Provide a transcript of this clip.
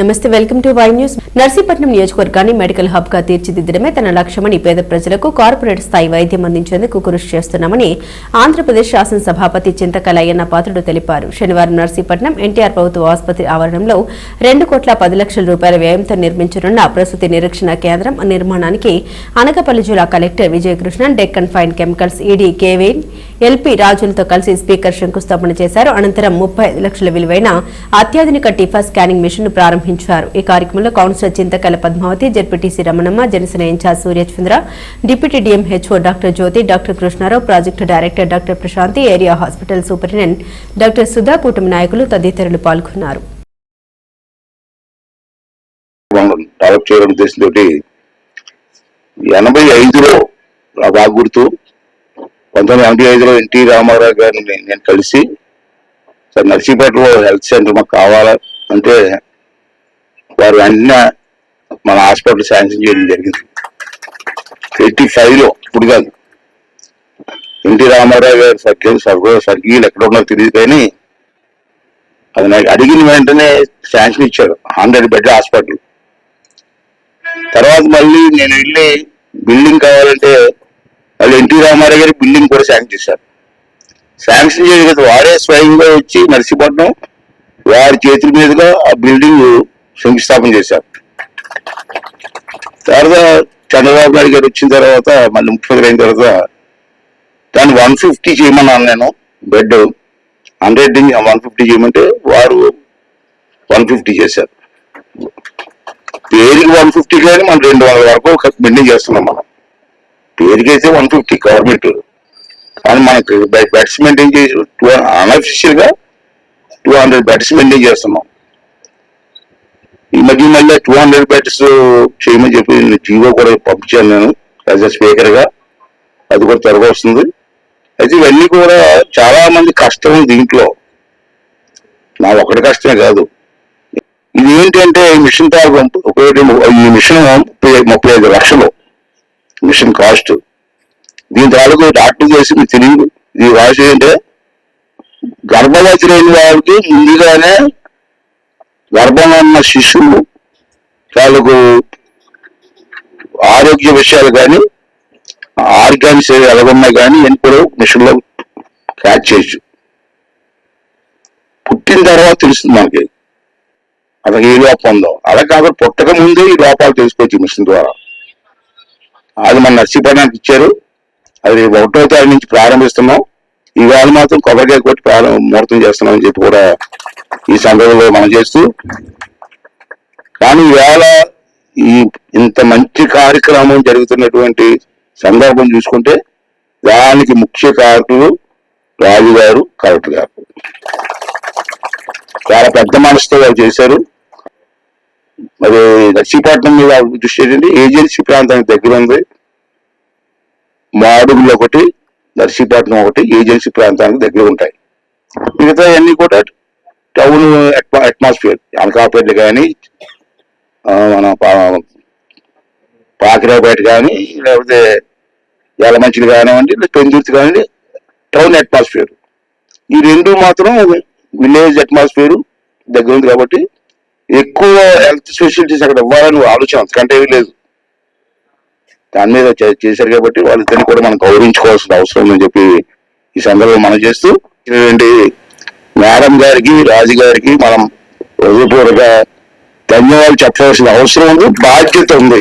నమస్తే welcome to Y news. Narsipatnam నియోజకవర్గాన్ని medical హబ్గా తీర్చిదిద్దడమే తన లక్ష్యమని పేద ప్రజలకు కార్పొరేట్ స్థాయి వైద్యం అందించేందుకు కృషి చేస్తున్నామని ఆంధ్రప్రదేశ్ శాసనసభాపతి చింతకలయ్యన్న పాత్రుడు తెలిపారు. శనివారం నర్సీపట్నం ఎన్టీఆర్ ప్రభుత్వ ఆసుపత్రి ఆవరణంలో రెండు కోట్ల పది లక్షల రూపాయల వ్యయంతో నిర్మించనున్న ప్రసూతి నిరీక్షణ కేంద్రం నిర్మాణానికి అనకపల్లి జిల్లా collector Vijayakrishnan Deccan fine chemicals ED కేవేన్ ఎల్పీ రాజులతో కలిసి స్పీకర్ శంకుస్థాపన చేశారు. అనంతరం ముప్పై లక్షల విలువైన అత్యాధునిక టిఫా స్కానింగ్ మిషన్ను ప్రారంభించారు. ఈ కార్యక్రమంలో councillor Chintakala Padmavathi ZPTC Ramanamma Janasena in charge Suryachandra deputy DMHO doctor Jyothi doctor Krishnarao project director doctor Prashanthi area hospital superintendent doctor Sudha కూటమి నాయకులు తదితరులు పాల్గొన్నారు. డెవలప్ చేయడం ఉద్దేశంతో ఎనభై ఐదులో నా పంతొమ్మిది ఎనభై ఐదులో ఎన్టీ రామారావు గారిని నేను- నేను కలిసి సార్ నర్సీపేటలో హెల్త్ సెంటర్ మాకు కావాలా అంటే వారు వెంటనే మన హాస్పిటల్ శాంక్షన్ చేయడం జరిగింది. ఎయిటీ ఫైవ్లో ఇప్పుడు కాదు. ఎన్టీ రామారావు గారు సర్కిల్ సర్వ సర్కిల్ ఎక్కడ ఉన్నారో తెలియదు కానీ అది నాకు అడిగిన వెంటనే శాంక్షన్ ఇచ్చారు హండ్రెడ్ బెడ్ హాస్పిటల్. తర్వాత మళ్ళీ నేను వెళ్ళి బిల్డింగ్ కావాలంటే వాళ్ళు ఎన్టీ రామారావు గారి బిల్డింగ్ కూడా శాంక్షన్ చేశారు. శాంక్షన్ చేయదు కదా వారే స్వయంగా వచ్చి నర్సీపట్నం వారి చేతుల మీదుగా ఆ బిల్డింగ్ శంకుస్థాపన చేశారు. తర్వాత చంద్రబాబు నాయుడు గారు వచ్చిన తర్వాత మళ్ళీ ముఖ్యమంత్రి అయిన తర్వాత దాన్ని వన్ ఫిఫ్టీ చేయమన్నాను నేను బెడ్ హండ్రెడ్ వన్ ఫిఫ్టీ చేయమంటే వారు వన్ ఫిఫ్టీ చేశారు. పేరుకి వన్ ఫిఫ్టీ కానీ మనం రెండు వందల వరకు మెయింటైన్ చేస్తున్నాం మనం. పేరుకి అయితే వన్ ఫిఫ్టీ గవర్నమెంట్ కానీ మనకి బెడ్స్ మెయింటైన్ చేసి టూ అన్అఫిషియల్గా టూ హండ్రెడ్ బెడ్స్ మెయింటైన్ చేస్తున్నాం. ఈ మధ్య మళ్ళీ టూ హండ్రెడ్ బెడ్స్ చేయమని చెప్పి జీవో కూడా పంపించాను నేను యాజ్ అ స్పీకర్గా. అది కూడా త్వరగా వస్తుంది. అయితే ఇవన్నీ కూడా చాలా మంది కష్టం దీంట్లో. నా ఒకటి కష్టమే కాదు. ఇది ఏంటంటే ఈ మిషన్ తాగు ఒకటి ఈ మిషన్ ముప్పై ముప్పై ఐదు లక్షలు. Machine cost. దీని తాలూకు డాక్టర్ చేసి మీకు తెలియదు ఇది రాసి ఏంటంటే గర్భవతి లేని వాళ్ళకి ముందుగానే గర్భంలో ఉన్న శిశువు తాలూకు ఆరోగ్య విషయాలు కానీ ఆర్గాన్స్ ఎలాగున్నాయి కానీ ఇవన్నీ కూడా మిషన్ క్యాచ్ చేయొచ్చు. పుట్టిన తర్వాత తెలుస్తుంది మనకి. అతనికి ఏ లోపం ఉందో అలా కాకుండా పుట్టక ముందే ఈ లోపాలు తెలుసుకోవచ్చు మిషన్ ద్వారా. అది మన నర్సీపట్నానికి ఇచ్చారు. అది ఒకటో తారీఖు నుంచి ప్రారంభిస్తున్నాం. ఇవాళ మాత్రం కొబ్బరికాయ కొట్టి ప్రారంభ ముహూర్తం చేస్తున్నాం అని చెప్పి కూడా ఈ సందర్భంలో మనం చేస్తూ కానీ ఈవేళ ఈ ఇంత మంచి కార్యక్రమం జరుగుతున్నటువంటి సందర్భం చూసుకుంటే దానికి ముఖ్య కారకులు రాజు గారు కలెక్టర్ గారు. చాలా పెద్ద మనసుతో వాళ్ళు చేశారు. మరి నర్సీపట్నం మీద దృష్టి ఏంటంటే ఏజెన్సీ ప్రాంతానికి దగ్గర ఉంది? మాడుగులు ఒకటి నర్సీపట్నం ఒకటి ఏజెన్సీ ప్రాంతానికి దగ్గర ఉంటాయి. మిగతా అన్ని కూడా టౌన్ అట్మాస్ఫియర్ అనకాపేట కానీ మన పాకిరావుపేట కానీ లేకపోతే ఎలమంచిలు కానివ్వండి లేదా పెందుర్తి కానివ్వండి టౌన్ అట్మాస్ఫియర్. ఈ రెండు మాత్రం విలేజ్ అట్మాస్ఫియర్ దగ్గర ఉంది కాబట్టి ఎక్కువ హెల్త్ ఫెసిలిటీస్ అక్కడ ఇవ్వాలని ఆలోచన అంతకంటే ఏమీ లేదు. దాని మీద చేశారు కాబట్టి వాళ్ళిద్దరిని కూడా మనం గౌరవించుకోవాల్సిన అవసరం ఉందని చెప్పి ఈ సందర్భంలో మనం చేస్తూ మేడం గారికి రాజు గారికి మనం హృదయపూర్వక ధన్యవాదాలు చెప్పవలసిన అవసరం ఉంది బాధ్యత ఉంది.